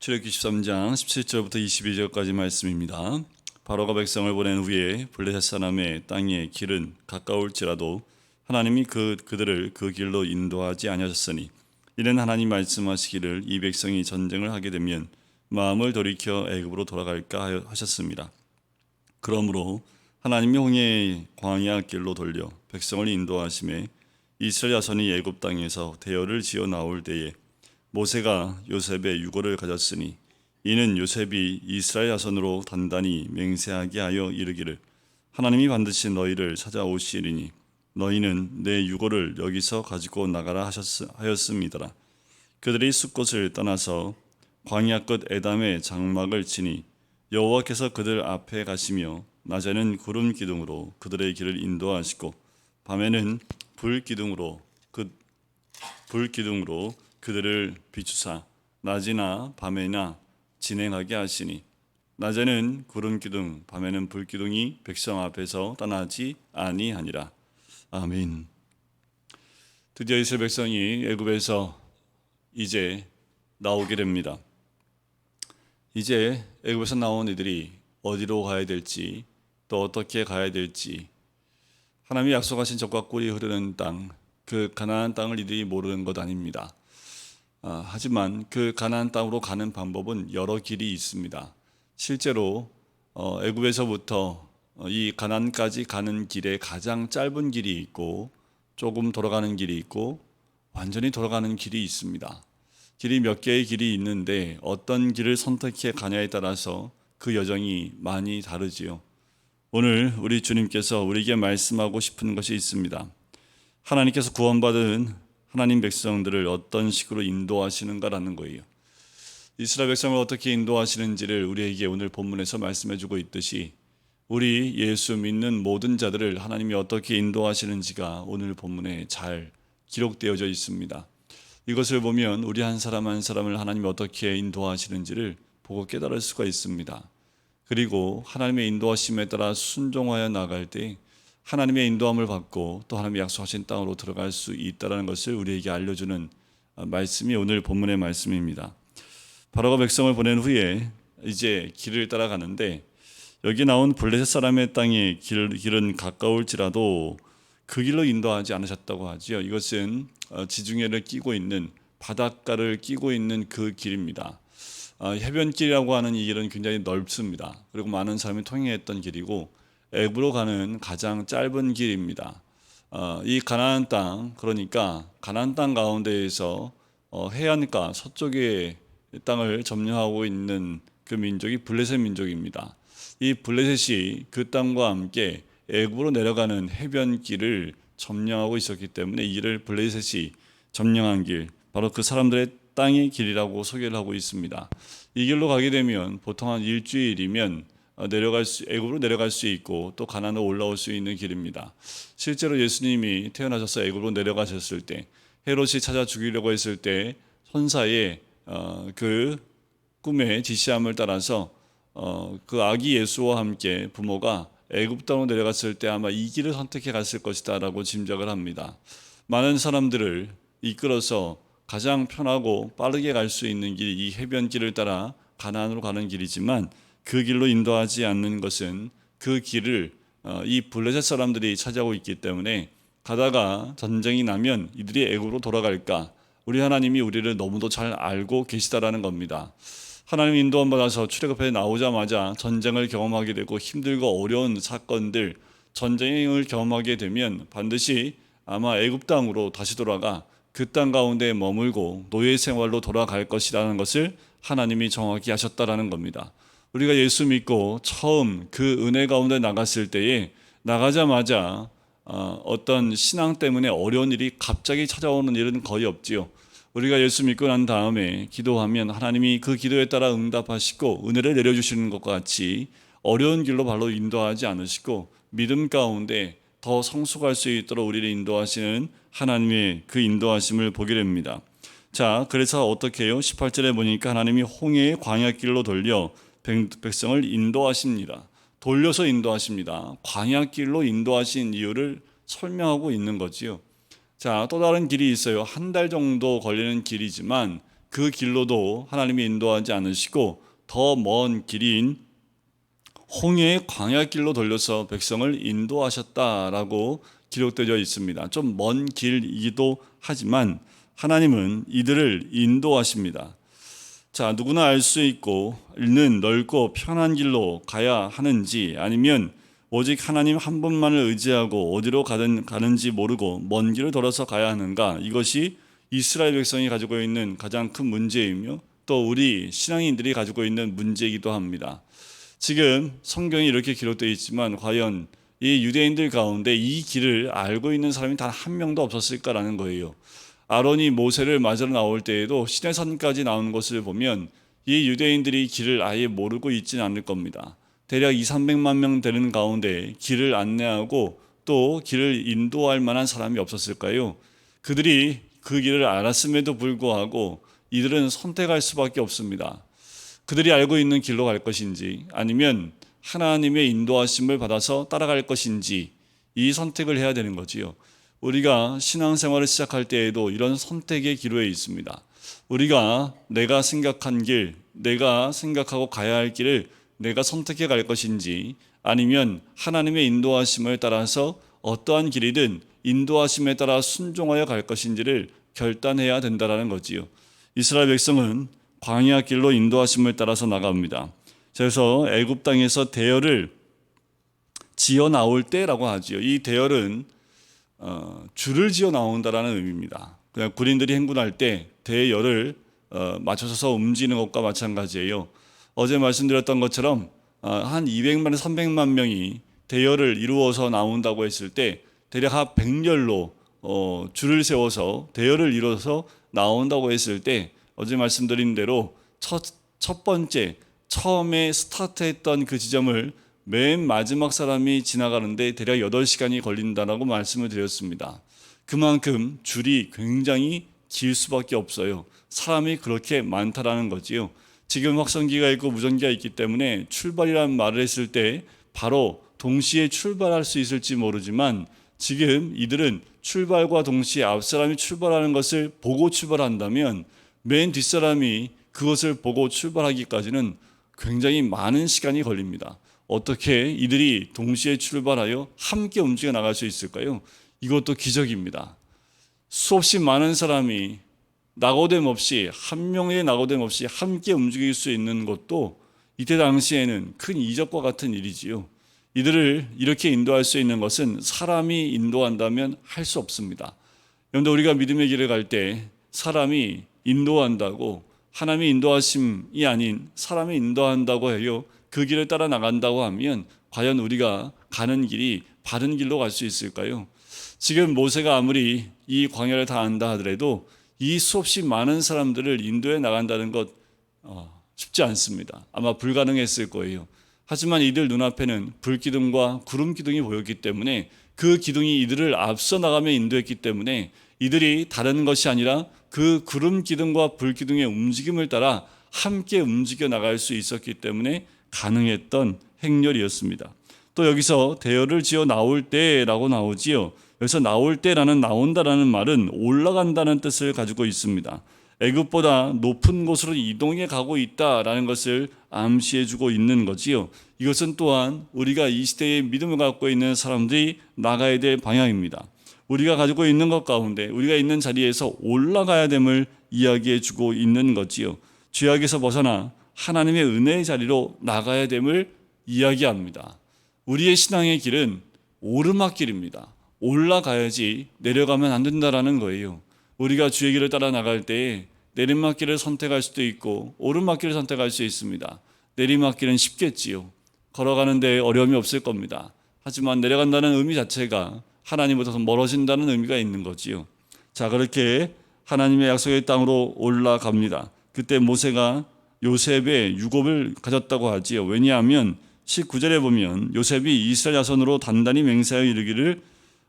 출애굽기 13장 17절부터 22절까지 말씀입니다. 바로가 백성을 보낸 후에 블레셋 사람의 땅의 길은 가까울지라도 하나님이 그 그들을 그 길로 인도하지 아니하셨으니 이는 하나님 말씀하시기를 이 백성이 전쟁을 하게 되면 마음을 돌이켜 애굽으로 돌아갈까 하셨습니다. 그러므로 하나님이 홍해의 광야 길로 돌려 백성을 인도하심에 이스라엘 자손이 애굽 땅에서 대열을 지어 나올 때에 모세가 요셉의 유고를 가졌으니 이는 요셉이 이스라엘 자손으로 단단히 맹세하게 하여 이르기를 하나님이 반드시 너희를 찾아오시리니 너희는 내 유고를 여기서 가지고 나가라 하셨, 하였습니다. 그들이 숲곳을 떠나서 광야 끝 에담의 장막을 치니 여호와께서 그들 앞에 가시며 낮에는 구름 기둥으로 그들의 길을 인도하시고 밤에는 불 기둥으로 그 불 기둥으로 그들을 비추사 낮이나 밤에나 진행하게 하시니 낮에는 구름 기둥 밤에는 불 기둥이 백성 앞에서 떠나지 아니하니라 아멘. 드디어 이스라엘 백성이 애굽에서 이제 나오게 됩니다. 이제 애굽에서 나온 이들이 어디로 가야 될지 또 어떻게 가야 될지 하나님이 약속하신 적과 꿀이 흐르는 땅, 그 가나안 땅을 이들이 모르는 것 아닙니다. 아, 하지만 그 가나안 땅으로 가는 방법은 여러 길이 있습니다. 실제로 어, 애굽에서부터 어, 이 가나안까지 가는 길에 가장 짧은 길이 있고 조금 돌아가는 길이 있고 완전히 돌아가는 길이 있습니다. 길이 몇 개의 길이 있는데 어떤 길을 선택해 가냐에 따라서 그 여정이 많이 다르지요. 오늘 우리 주님께서 우리에게 말씀하고 싶은 것이 있습니다. 하나님께서 구원받은 하나님 백성들을 어떤 식으로 인도하시는가라는 거예요. 이스라엘 백성을 어떻게 인도하시는지를 우리에게 오늘 본문에서 말씀해 주고 있듯이 우리 예수 믿는 모든 자들을 하나님이 어떻게 인도하시는지가 오늘 본문에 잘 기록되어져 있습니다. 이것을 보면 우리 한 사람 한 사람을 하나님이 어떻게 인도하시는지를 보고 깨달을 수가 있습니다. 그리고 하나님의 인도하심에 따라 순종하여 나갈 때 하나님의 인도함을 받고 또 하나님의 약속하신 땅으로 들어갈 수 있다는 것을 우리에게 알려주는 말씀이 오늘 본문의 말씀입니다. 바로가 백성을 보낸 후에 이제 길을 따라가는데 여기 나온 블레셋 사람의 땅의 길, 길은 가까울지라도 그 길로 인도하지 않으셨다고 하지요. 이것은 어, 지중해를 끼고 있는 바닷가를 끼고 있는 그 길입니다. 어, 해변길이라고 하는 이 길은 굉장히 넓습니다. 그리고 많은 사람이 통행했던 길이고 애굽으로 가는 가장 짧은 길입니다. 어, 이 가나안 땅 그러니까 가나안 땅 가운데에서 해안가 서쪽의 땅을 점령하고 있는 그 민족이 블레셋 민족입니다. 이 블레셋이 그 땅과 함께 애굽으로 내려가는 해변길을 점령하고 있었기 때문에 이를 블레셋이 점령한 길, 바로 그 사람들의 땅의 길이라고 소개를 하고 있습니다. 이 길로 가게 되면 보통 한 일주일이면 어, 내려갈 수 애굽으로 내려갈 수 있고 또 가나안으로 올라올 수 있는 길입니다. 실제로 예수님이 태어나셔서 애굽으로 내려가셨을 때 헤롯이 찾아 죽이려고 했을 때 선사의 어, 그 꿈의 지시함을 따라서 어, 그 아기 예수와 함께 부모가 애굽 땅으로 내려갔을 때 아마 이 길을 선택해 갔을 것이다라고 짐작을 합니다. 많은 사람들을 이끌어서 가장 편하고 빠르게 갈 수 있는 길이 이 해변길을 따라 가나안으로 가는 길이지만 그 길로 인도하지 않는 것은 그 길을 어, 이 블레셋 사람들이 차지하고 있기 때문에 가다가 전쟁이 나면 이들이 애굽으로 돌아갈까 우리 하나님이 우리를 너무도 잘 알고 계시다라는 겁니다. 하나님 인도함 받아서 출애굽에 나오자마자 전쟁을 경험하게 되고 힘들고 어려운 사건들 전쟁을 경험하게 되면 반드시 아마 애굽 땅으로 다시 돌아가 그 땅 가운데 머물고 노예 생활로 돌아갈 것이라는 것을 하나님이 정확히 하셨다라는 겁니다. 우리가 예수 믿고 처음 그 은혜 가운데 나갔을 때에 나가자마자 어, 어떤 신앙 때문에 어려운 일이 갑자기 찾아오는 일은 거의 없지요. 우리가 예수 믿고 난 다음에 기도하면 하나님이 그 기도에 따라 응답하시고 은혜를 내려주시는 것과 같이 어려운 길로 발로 인도하지 않으시고 믿음 가운데 더 성숙할 수 있도록 우리를 인도하시는 하나님의 그 인도하심을 보게 됩니다. 자, 그래서 어떻게 해요? 18절에 보니까 하나님이 홍해의 광야길로 돌려 백성을 인도하십니다. 돌려서 인도하십니다. 광야길로 인도하신 이유를 설명하고 있는 거지요. 자, 또 다른 길이 있어요. 한 달 정도 걸리는 길이지만 그 길로도 하나님이 인도하지 않으시고 더 먼 길인 홍해의 광야 길로 돌려서 백성을 인도하셨다라고 기록되어 있습니다. 좀 먼 길이기도 하지만 하나님은 이들을 인도하십니다. 자, 누구나 알 수 있고 있는 넓고 편한 길로 가야 하는지 아니면 오직 하나님 한 분만을 의지하고 어디로 가든 가는지 모르고 먼 길을 돌아서 가야 하는가? 이것이 이스라엘 백성이 가지고 있는 가장 큰 문제이며 또 우리 신앙인들이 가지고 있는 문제이기도 합니다. 지금 성경이 이렇게 기록되어 있지만 과연 이 유대인들 가운데 이 길을 알고 있는 사람이 단 한 명도 없었을까라는 거예요. 아론이 모세를 맞으러 나올 때에도 시내산까지 나오는 것을 보면 이 유대인들이 길을 아예 모르고 있지는 않을 겁니다. 대략 2, 300만 명 되는 가운데 길을 안내하고 또 길을 인도할 만한 사람이 없었을까요? 그들이 그 길을 알았음에도 불구하고 이들은 선택할 수밖에 없습니다. 그들이 알고 있는 길로 갈 것인지 아니면 하나님의 인도하심을 받아서 따라갈 것인지 이 선택을 해야 되는 거지요. 우리가 신앙생활을 시작할 때에도 이런 선택의 기로에 있습니다. 우리가 내가 생각한 길, 내가 생각하고 가야 할 길을 내가 선택해 갈 것인지 아니면 하나님의 인도하심을 따라서 어떠한 길이든 인도하심에 따라 순종하여 갈 것인지를 결단해야 된다라는 거지요. 이스라엘 백성은 광야 길로 인도하심을 따라서 나갑니다. 그래서 애굽 땅에서 대열을 지어 나올 때라고 하지요. 이 대열은 어, 줄을 지어 나온다라는 의미입니다. 그냥 군인들이 행군할 때 대열을 어, 맞춰서 움직이는 것과 마찬가지예요. 어제 말씀드렸던 것처럼 어, 한 200만 300만 명이 대열을 이루어서 나온다고 했을 때 대략 한 100열로 어, 줄을 세워서 대열을 이루어서 나온다고 했을 때 어제 말씀드린 대로 첫, 첫 번째 처음에 스타트했던 그 지점을 맨 마지막 사람이 지나가는데 대략 8시간이 걸린다라고 말씀을 드렸습니다. 그만큼 줄이 굉장히 길 수밖에 없어요. 사람이 그렇게 많다라는 거지요. 지금 확성기가 있고 무전기가 있기 때문에 출발이라는 말을 했을 때 바로 동시에 출발할 수 있을지 모르지만 지금 이들은 출발과 동시에 앞 사람이 출발하는 것을 보고 출발한다면 맨 뒷사람이 그것을 보고 출발하기까지는 굉장히 많은 시간이 걸립니다. 어떻게 이들이 동시에 출발하여 함께 움직여 나갈 수 있을까요? 이것도 기적입니다. 수없이 많은 사람이 낙오됨 없이 한 명의 낙오됨 없이 함께 움직일 수 있는 것도 이때 당시에는 큰 이적과 같은 일이지요. 이들을 이렇게 인도할 수 있는 것은 사람이 인도한다면 할 수 없습니다. 그런데 우리가 믿음의 길을 갈 때 사람이 인도한다고 하나님의 인도하심이 아닌 사람이 인도한다고 해요. 그 길을 따라 나간다고 하면 과연 우리가 가는 길이 바른 길로 갈 수 있을까요? 지금 모세가 아무리 이 광야를 다 안다 하더라도 이 수없이 많은 사람들을 인도해 나간다는 것 어, 쉽지 않습니다. 아마 불가능했을 거예요. 하지만 이들 눈앞에는 불기둥과 구름 기둥이 보였기 때문에 그 기둥이 이들을 앞서 나가며 인도했기 때문에 이들이 다른 것이 아니라 그 구름 기둥과 불 기둥의 움직임을 따라 함께 움직여 나갈 수 있었기 때문에 가능했던 행렬이었습니다. 또 여기서 대열을 지어 나올 때라고 나오지요. 여기서 나올 때라는 나온다라는 말은 올라간다는 뜻을 가지고 있습니다. 애굽보다 높은 곳으로 이동해 가고 있다라는 것을 암시해 주고 있는 거지요. 이것은 또한 우리가 이 시대에 믿음을 갖고 있는 사람들이 나가야 될 방향입니다. 우리가 가지고 있는 것 가운데 우리가 있는 자리에서 올라가야 됨을 이야기해 주고 있는 거지요. 죄악에서 벗어나 하나님의 은혜의 자리로 나가야 됨을 이야기합니다. 우리의 신앙의 길은 오르막길입니다. 올라가야지 내려가면 안 된다라는 거예요. 우리가 주의 길을 따라 나갈 때 내리막길을 선택할 수도 있고 오르막길을 선택할 수 있습니다. 내리막길은 쉽겠지요. 걸어가는 데 어려움이 없을 겁니다. 하지만 내려간다는 의미 자체가 하나님보다 멀어진다는 의미가 있는 거지요. 자, 그렇게 하나님의 약속의 땅으로 올라갑니다. 그때 모세가 요셉의 유업을 가졌다고 하지요. 왜냐하면 19절에 보면 요셉이 이스라엘 자손으로 단단히 맹세하여 이르기를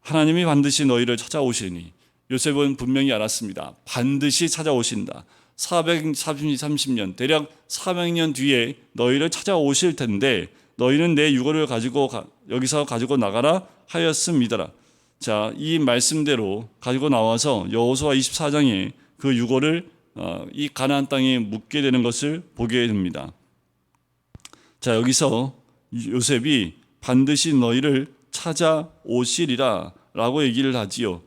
하나님이 반드시 너희를 찾아오시니 요셉은 분명히 알았습니다. 반드시 찾아오신다. 430년 대략 400년 뒤에 너희를 찾아오실 텐데 너희는 내 유고를 가지고 가, 여기서 가지고 나가라 하였습니다. 자, 이 말씀대로 가지고 나와서 여호수아 24장에 그 어, 이 가나안 땅에 묻게 되는 것을 보게 됩니다. 자 여기서 요셉이 반드시 너희를 찾아오시리라라고 얘기를 하지요.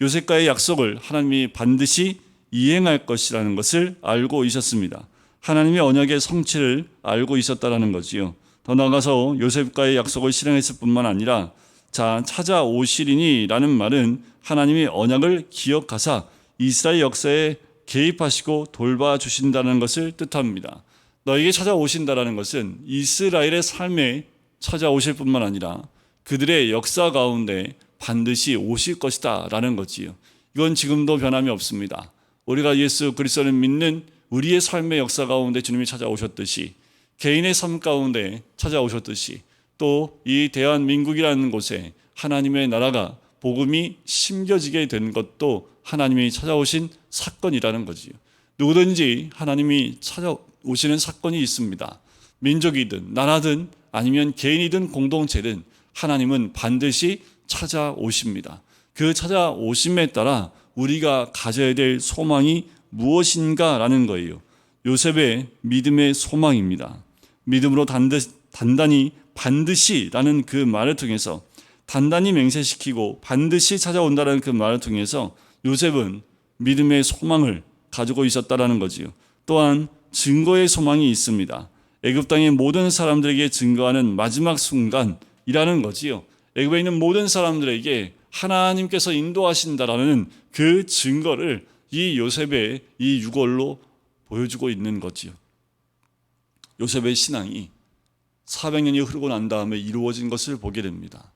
요셉과의 약속을 하나님이 반드시 이행할 것이라는 것을 알고 있었습니다. 하나님의 언약의 성취를 알고 있었다라는 거지요. 더 나아가서 요셉과의 약속을 실행했을 뿐만 아니라 자 찾아오시리니라는 말은 하나님의 언약을 기억하사 이스라엘 역사에 개입하시고 돌봐주신다는 것을 뜻합니다. 너에게 찾아오신다라는 것은 이스라엘의 삶에 찾아오실 뿐만 아니라 그들의 역사 가운데 반드시 오실 것이다 라는 거지요. 이건 지금도 변함이 없습니다. 우리가 예수 그리스도를 믿는 우리의 삶의 역사 가운데 주님이 찾아오셨듯이 개인의 삶 가운데 찾아오셨듯이 또 이 대한민국이라는 곳에 하나님의 나라가 복음이 심겨지게 된 것도 하나님이 찾아오신 사건이라는 거지요. 누구든지 하나님이 찾아오시는 사건이 있습니다. 민족이든 나라든 아니면 개인이든 공동체든 하나님은 반드시 찾아오십니다. 그 찾아오심에 따라 우리가 가져야 될 소망이 무엇인가라는 거예요. 요셉의 믿음의 소망입니다. 믿음으로 단단히 반드시라는 그 말을 통해서 단단히 맹세시키고 반드시 찾아온다는 그 말을 통해서 요셉은 믿음의 소망을 가지고 있었다라는 거지요. 또한 증거의 소망이 있습니다. 애굽 땅의 모든 사람들에게 증거하는 마지막 순간이라는 거지요. 애굽에 있는 모든 사람들에게 하나님께서 인도하신다라는 그 증거를 이 요셉의 이 유골로 보여주고 있는 거지요. 요셉의 신앙이 400년이 흐르고 난 다음에 이루어진 것을 보게 됩니다.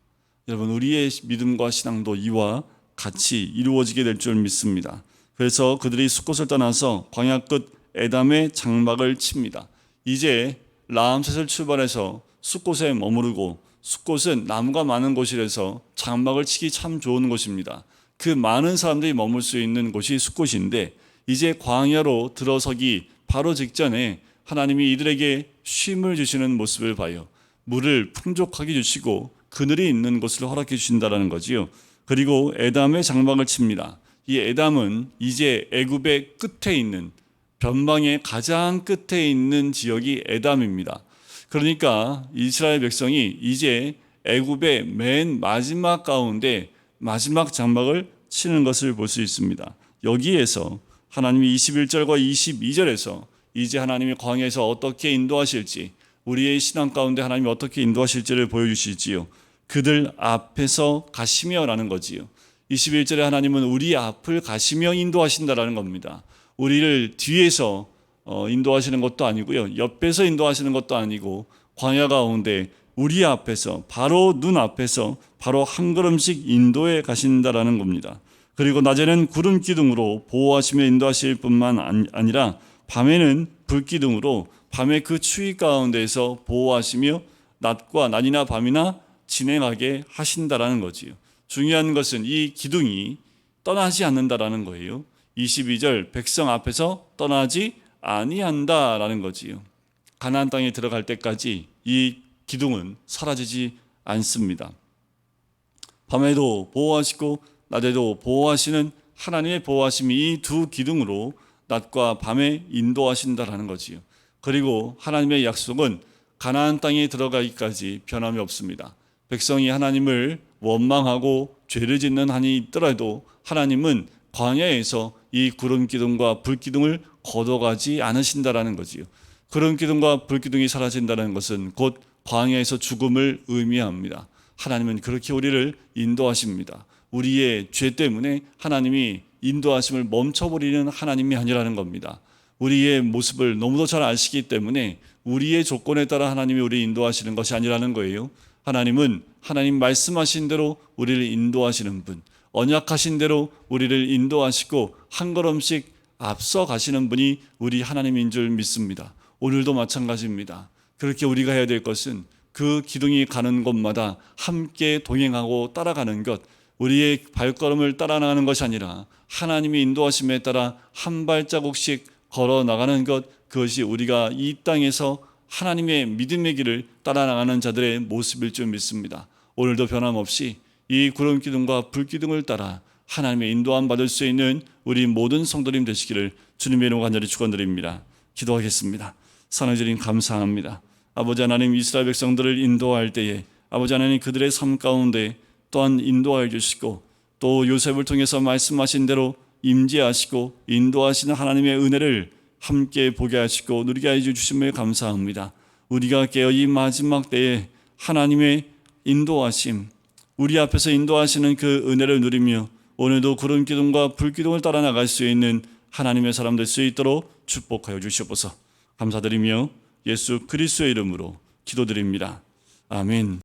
여러분 우리의 믿음과 신앙도 이와 같이 이루어지게 될 줄 믿습니다. 그래서 그들이 숲곳을 떠나서 광야 끝 에담의 장막을 칩니다. 이제 라암셋을 출발해서 숲곳에 머무르고 숲곳은 나무가 많은 곳이라서 장막을 치기 참 좋은 곳입니다. 그 많은 사람들이 머물 수 있는 곳이 숲곳인데 이제 광야로 들어서기 바로 직전에 하나님이 이들에게 쉼을 주시는 모습을 봐요. 물을 풍족하게 주시고 그늘이 있는 곳을 허락해 주신다라는 거지요. 그리고 에담의 장막을 칩니다. 이 에담은 이제 애굽의 끝에 있는 변방의 가장 끝에 있는 지역이 에담입니다. 그러니까 이스라엘 백성이 이제 애굽의 맨 마지막 가운데 마지막 장막을 치는 것을 볼 수 있습니다. 여기에서 하나님이 21절과 22절에서 이제 하나님이 광야에서 어떻게 인도하실지 우리의 신앙 가운데 하나님이 어떻게 인도하실지를 보여주실지요. 그들 앞에서 가시며라는 거지요. 21절에 하나님은 우리 앞을 가시며 인도하신다라는 겁니다. 우리를 뒤에서 어, 인도하시는 것도 아니고요. 옆에서 인도하시는 것도 아니고 광야 가운데 우리 앞에서 바로 눈 앞에서 바로 한 걸음씩 인도해 가신다라는 겁니다. 그리고 낮에는 구름 기둥으로 보호하시며 인도하실 뿐만 아니라 밤에는 불 기둥으로 밤의 그 추위 가운데서 보호하시며 낮과 낮이나 밤이나 진행하게 하신다라는 거지요. 중요한 것은 이 기둥이 떠나지 않는다라는 거예요. 22절 백성 앞에서 떠나지 아니한다라는 거지요. 가나안 땅에 들어갈 때까지 이 기둥은 사라지지 않습니다. 밤에도 보호하시고 낮에도 보호하시는 하나님의 보호하심이 이 두 기둥으로 낮과 밤에 인도하신다라는 거지요. 그리고 하나님의 약속은 가나안 땅에 들어가기까지 변함이 없습니다. 백성이 하나님을 원망하고 죄를 짓는 한이 있더라도 하나님은 광야에서 이 구름 기둥과 불 기둥을 걷어가지 않으신다라는 거지요. 구름 기둥과 불 기둥이 사라진다는 것은 곧 광야에서 죽음을 의미합니다. 하나님은 그렇게 우리를 인도하십니다. 우리의 죄 때문에 하나님이 인도하심을 멈춰버리는 하나님이 아니라는 겁니다. 우리의 모습을 너무도 잘 아시기 때문에 우리의 조건에 따라 하나님이 우리 인도하시는 것이 아니라는 거예요. 하나님은 하나님 말씀하신 대로 우리를 인도하시는 분, 언약하신 대로 우리를 인도하시고 한 걸음씩 앞서 가시는 분이 우리 하나님인 줄 믿습니다. 오늘도 마찬가지입니다. 그렇게 우리가 해야 될 것은 그 기둥이 가는 곳마다 함께 동행하고 따라가는 것, 우리의 발걸음을 따라 나가는 것이 아니라 하나님의 인도하심에 따라 한 발자국씩 걸어 나가는 것, 그것이 우리가 이 땅에서 하나님의 믿음의 길을 따라 나가는 자들의 모습일 줄 믿습니다. 오늘도 변함없이 이 구름 기둥과 불 기둥을 따라 하나님의 인도함 받을 수 있는 우리 모든 성도님 되시기를 주님의 이름 간절히 축원드립니다. 기도하겠습니다. 사랑주님 감사합니다. 아버지 하나님 이스라엘 백성들을 인도할 때에 아버지 하나님 그들의 삶 가운데 또한 인도하여 주시고 또 요셉을 통해서 말씀하신 대로 임재하시고 인도하시는 하나님의 은혜를 함께 보게 하시고 누리게 해 주심을 감사합니다. 우리가 깨어 이 마지막 때에 하나님의 인도하심 우리 앞에서 인도하시는 그 은혜를 누리며 오늘도 구름 기둥과 불 기둥을 따라 나갈 수 있는 하나님의 사람 될 수 있도록 축복하여 주시옵소서. 감사드리며 예수 그리스도의 이름으로 기도드립니다. 아멘.